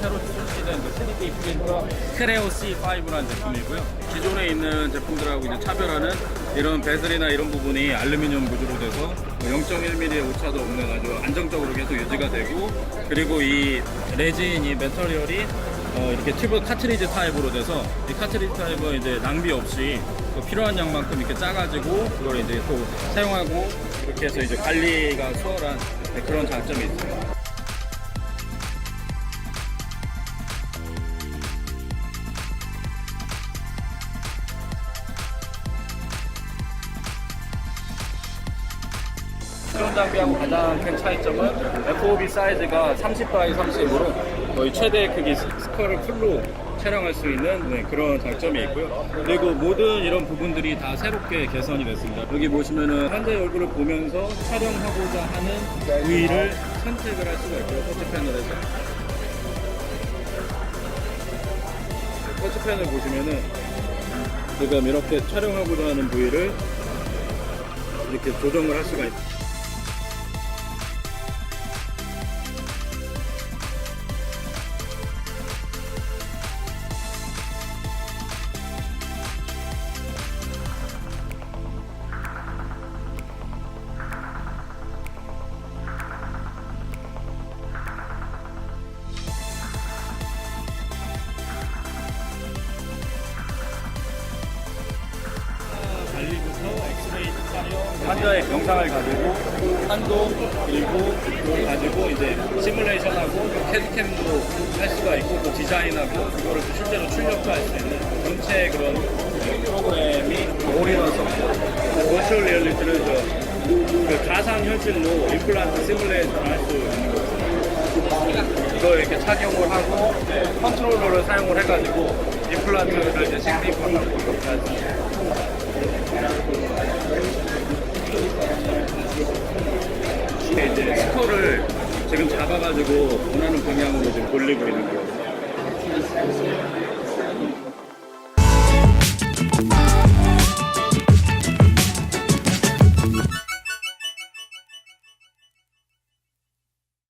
새로 출시된 그 3D 프린터 크레오 C5라는 제품이고요. 기존에 있는 제품들하고 이제 차별하는 이런 베슬이나 이런 부분이 알루미늄 구조로 돼서 0.1mm의 오차도 없는 아주 안정적으로 계속 유지가 되고 그리고 이 레진 이 메터리얼이 어, 이렇게 튜브 카트리지 타입으로 돼서 이 카트리지 타입은 이제 낭비 없이 또 필요한 양만큼 이렇게 짜가지고 그걸 이제 또 사용하고 이렇게 해서 이제 관리가 수월한 네, 그런 장점이 있습니다. 기존 장비하고 가장 큰 차이점은 FOB 사이즈가 30 by 30으로 거의 최대 크기 스- 스컬을 풀로 촬영할 수 있는 네, 그런 장점이 있고요. 그리고 모든 이런 부분들이 다 새롭게 개선이 됐습니다. 여기 보시면은 현재 얼굴을 보면서 촬영하고자 하는 부위를 선택을 할 수가 있고요. 터치 패널에서. 네, 터치 패널 보시면은 지금 이렇게 촬영하고자 하는 부위를 이렇게 조정을 할 수가 있습니다. 환자의 영상을 가지고 그리고 그걸 가지고 이제 시뮬레이션하고 캐드캠도 할 수가 있고 또 디자인하고 그거를 또 실제로 출력도 할수 있는 전체 그런 프로그램이 올인원 소프트 버추얼 리얼리티를 저 그 가상 현실로 임플란트 시뮬레이션을 할수 있는 거죠. 이걸 이렇게 착용을 하고 컨트롤러를 사용을 해가지고 임플란트를 이제 식립하고 이게 이제 스커를 지금 잡아가지고 원하는 방향으로 지금 돌리고 있는 거거든요.